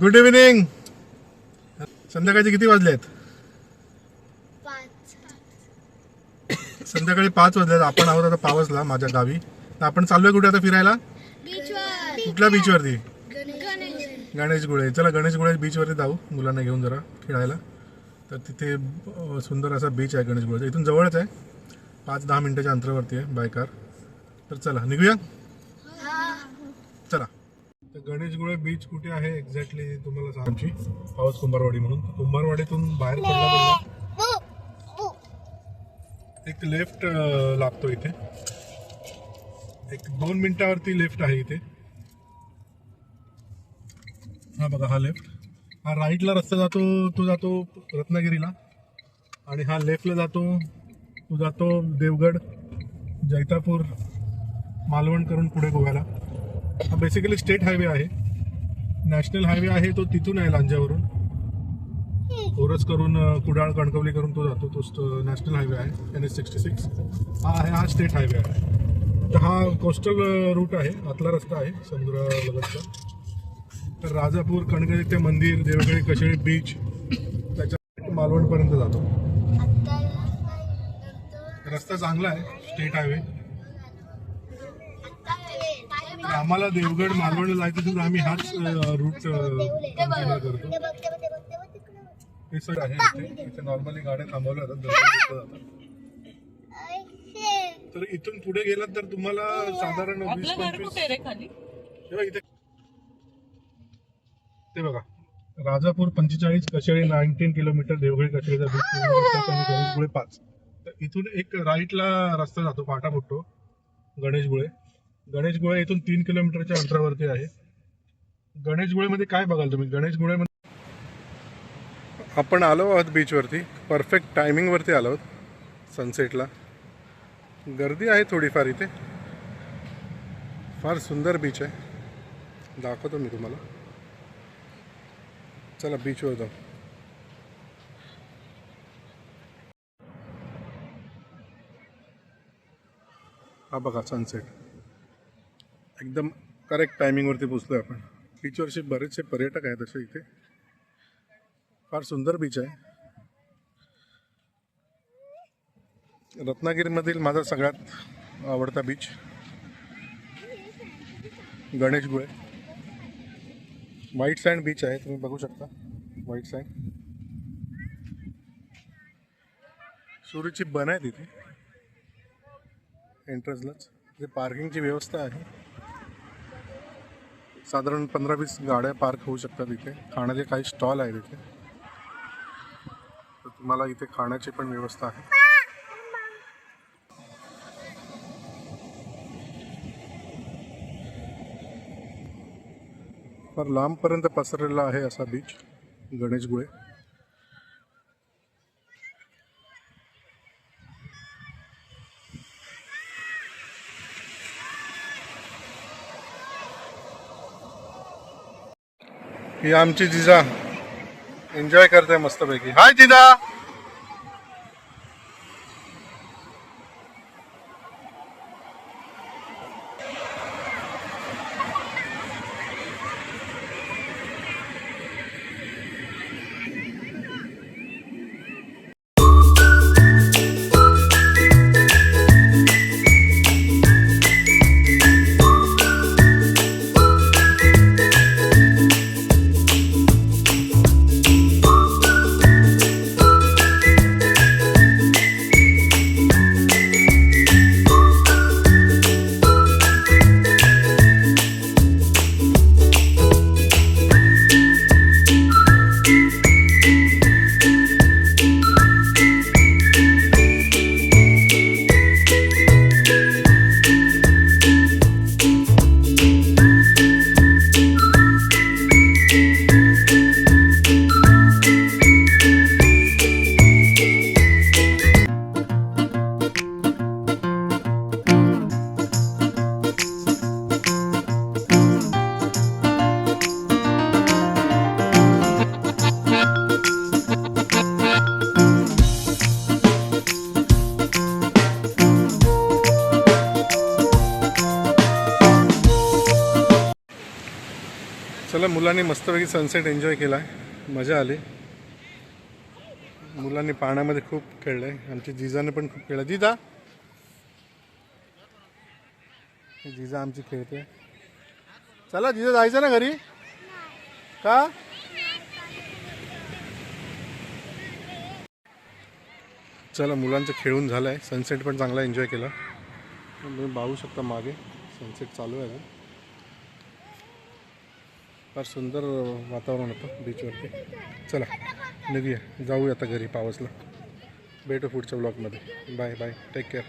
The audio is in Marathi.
गुड इव्हिनिंग संध्याकाळचे किती वाजले आहेत? संध्याकाळी पाच वाजले आपण आहोत आता पावसला माझ्या गावी. तर आपण चाललोय कुठे आता फिरायला? कुठल्या बीचवरती गणेश गणेश गुळे. चला गणेश गुळे बीचवरती जाऊ. मुलांना घेऊन जरा खेळायला. तर तिथे सुंदर असा बीच आहे गणेश गुळेचा. इथून जवळच आहे. पाच दहा मिनिटाच्या अंतरावरती आहे बाय कार तर चला निघूया. तर गणेशगुळे बीच कुठे आहे एक्झॅक्टली तुम्हाला सांग आमची पाऊस कुंभारवाडी म्हणून. कुंभारवाडीतून बाहेर पडला एक लेफ्ट लागतो इथे. एक दोन मिनिटावरती लेफ्ट आहे इथे. हा बघा हा लेफ्ट हा राईटला रस्ता जातो तो जातो रत्नागिरीला. आणि हा लेफ्टला जातो तो जातो देवगड जैतापूर मालवण करून पुढे गोव्याला. हा बेसिकली स्टेट हायवे आहे. नॅशनल हायवे आहे तो तिथून आहे लांजावरून. ओरस करून कुडाळ कणकवली करून तो जातो. तो नॅशनल हायवे आहे एन एस सिक्स्टी सिक्स हा आहे हा स्टेट हायवे आहे. तर हा कोस्टल रूट आहे. आतला रस्ता आहे समुद्रालगतचा तर राजापूर कणकवली ते मंदिर देवगडी कशेळी बीच त्याच्या मालवणपर्यंत जातो. रस्ता चांगला आहे स्टेट हायवे आम्हाला देवगड मालवण जायचं असेल तर आम्ही हाच रूट करतो. हे सर आहे इथे. नॉर्मली गाड्या थांबवल्या जातात तर इथून पुढे गेलात तर तुम्हाला साधारण वीस पंचवीस इथे ते बघा. राजापूर पंचेचाळीस कशेळी नाईन्टीन किलोमीटर देवगडी कशेळीचा बीच गणेशगुळे पाच. तर इथून एक राईटला रस्ता जातो पाटा फुटतो गणेशगुळे. गणेशगुळे इथून तीन किलोमीटरच्या अंतरावरती आहे. गणेशगुळेमध्ये काय बघाल तुम्ही? गणेशगुळेमध्ये आपण आलो आहोत बीचवरती परफेक्ट टायमिंगवरती आलो आहोत. सनसेटला गर्दी आहे थोडीफार इथे. फार सुंदर बीच आहे. दाखवतो मी तुम्हाला. चला बीचवर जाऊ. हा बघा सनसेट एकदम करेक्ट टायमिंगवरती पोचलोय आपण. बीचवरचे बरेचसे पर्यटक आहेत असे इथे. फार सुंदर बीच आहे. रत्नागिरीमधील माझा सगळ्यात आवडता beach Ganeshgule white sand beach आहे तुम्ही बघू शकता. व्हाईट सँड सुरूची बन आहे तिथे एंट्रन्सलाच तिथे पार्किंगची व्यवस्था आहे. साधारण पंधरा वीस गाड्या पार्क होऊ शकतात इथे. खाण्याचे काही स्टॉल आहेत इथे. तर तुम्हाला इथे खाण्याची पण व्यवस्था आहे. फार लांबपर्यंत पसरलेला आहे असा बीच गणेशगुळे ही आमची जिजा. एन्जॉय करते मस्तपैकी. हाय जिजा! चला मुलांनी मस्तपैकी सनसेट एन्जॉय केला आहे मजा आली. मुलांनी पाण्यामध्ये खूप खेळलंय. आमच्या जिजाने पण खूप खेळलं. जिजा! जिजा आमची खेळते. चला जिजा जायचं ना घरी? का? चला मुलांचं खेळून झालं आहे सनसेट पण चांगला एन्जॉय केला. तुम्ही पाहू शकता मागे. सनसेट चालू आहे. फार सुंदर वातावरण होतं बीचवरती चला निघूया. जाऊया आता घरी पावसला. भेटू पुढच्या ब्लॉगमध्ये बाय बाय टेक केअर